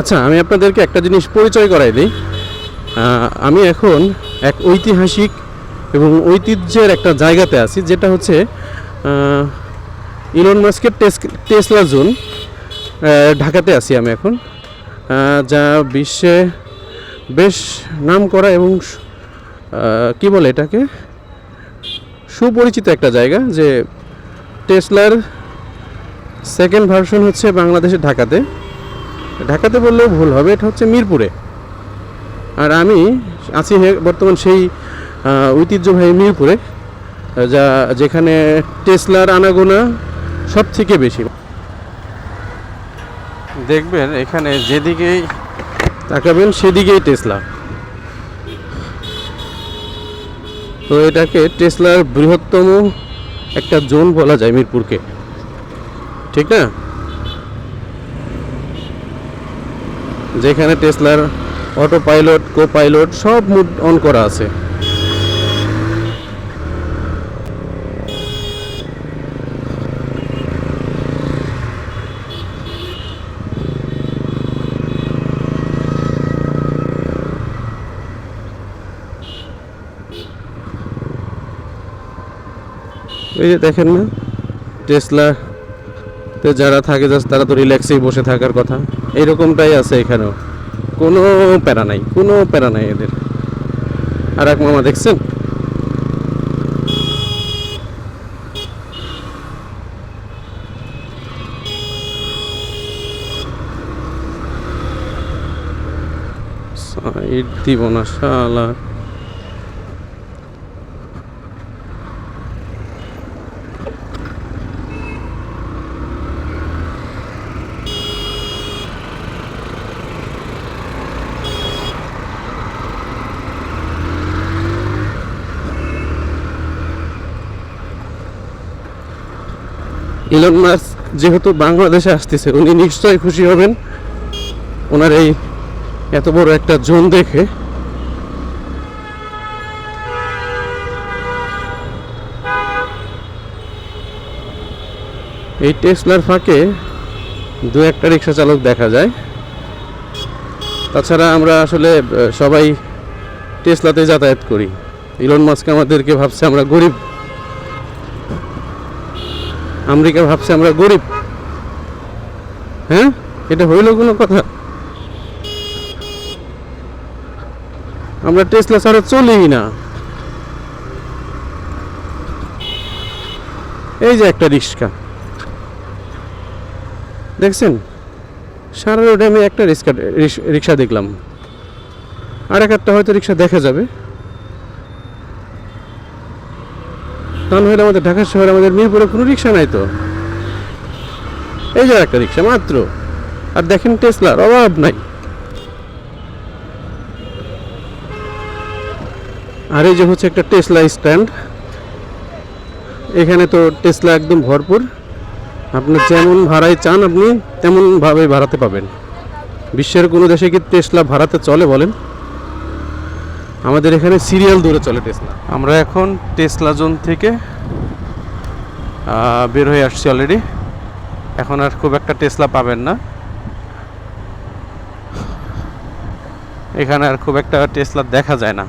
আচ্ছা আমি আপনাদেরকে একটা জিনিস পরিচয় করাই দিই। আমি এখন এক ঐতিহাসিক এবং ঐতিহ্যের একটা জায়গাতে আছি, যেটা হচ্ছে ইলন মাস্কের টেস টেসলা জোন ঢাকাতে আছি আমি এখন। যা বিশ্বে বেশ নাম করা এবং কি বলে এটাকে? সুপরিচিত একটা জায়গা, যে টেসলার সেকেন্ড ভার্সন হচ্ছে বাংলাদেশের ঢাকাতে। ঢাকাতে বললেও ভুল হবে, এটা হচ্ছে মিরপুরে। আর আমি আছি বর্তমান সেই ঐতিহ্যবাহী মিরপুরে, যা যেখানে টেসলার আনাগোনা সব থেকে বেশি। দেখবেন এখানে যেদিকেই তাকাবেন, সেদিকেই টেসলা। তো এটাকে টেসলার বৃহত্তম একটা জোন বলা যায় মিরপুরকে। ঠিক না? যেখানে টেসলার অটো পাইলট কো পাইলট সব মুড অন করা আছে। এই যে দেখেন না, টেসলা তে যারা থাকে জাস্ট তারা তো রিল্যাক্সেই বসে থাকার কথা। এরকমটাই আছে এখানেও। কোনো প্যারা নাই, কোনো প্যারা নাই এদের। আর এক মামা দেখছেন? সাইড দিব না শালা। ইলন মাস্ক যেহেতু বাংলাদেশে আসতেছে, উনি নিশ্চয়ই খুশি হবেন। ওনার এই এত বড় একটা জোন দেখে। এই টেসলার ফাঁকে দু একটা রিক্সা চালক দেখা যায়। তাছাড়া আমরা আসলে সবাই টেসলাতে যাতায়াত করি। ইলন মাস্ক আমাদেরকে ভাবছে, আমরা গরিব। আমেরিকা ভাবছে আমরা গরিব। হ্যাঁ? এটা হইল কোনো কথা? আমরা টেসলা ছাড়া চলেই না। এই যে একটা রিক্সা দেখছেন? সারা রোডে আমি একটা রিক্সা রিক্সা দেখলাম। আর একটা হয়তো রিক্সা দেখা যাবে। তা হলে আমাদের ঢাকা শহরে আমাদের মিরপুরে কোনো রিক্সা নাই তো? এই যে একটা রিক্সা, মাত্র। আর দেখেন টেসলার অভাব নাই। আর এই যে হচ্ছে একটা টেসলা স্ট্যান্ড। এখানে তো টেসলা একদম ভরপুর। আপনি যেমন ভাড়ায় চান আপনি তেমনভাবে ভাড়াতে পাবেন। বিশ্বের কোনো দেশে কি টেসলা ভাড়াতে চলে বলেন? আমাদের এখানে সিরিয়াল দূরে চলে টেসলা আমরা এখন টেসলা জোন থেকে বের হয়ে আসছি অলরেডি এখন আর খুব একটা টেসলা পাবেন না। এখানে আর খুব একটা টেসলা দেখা যায় না।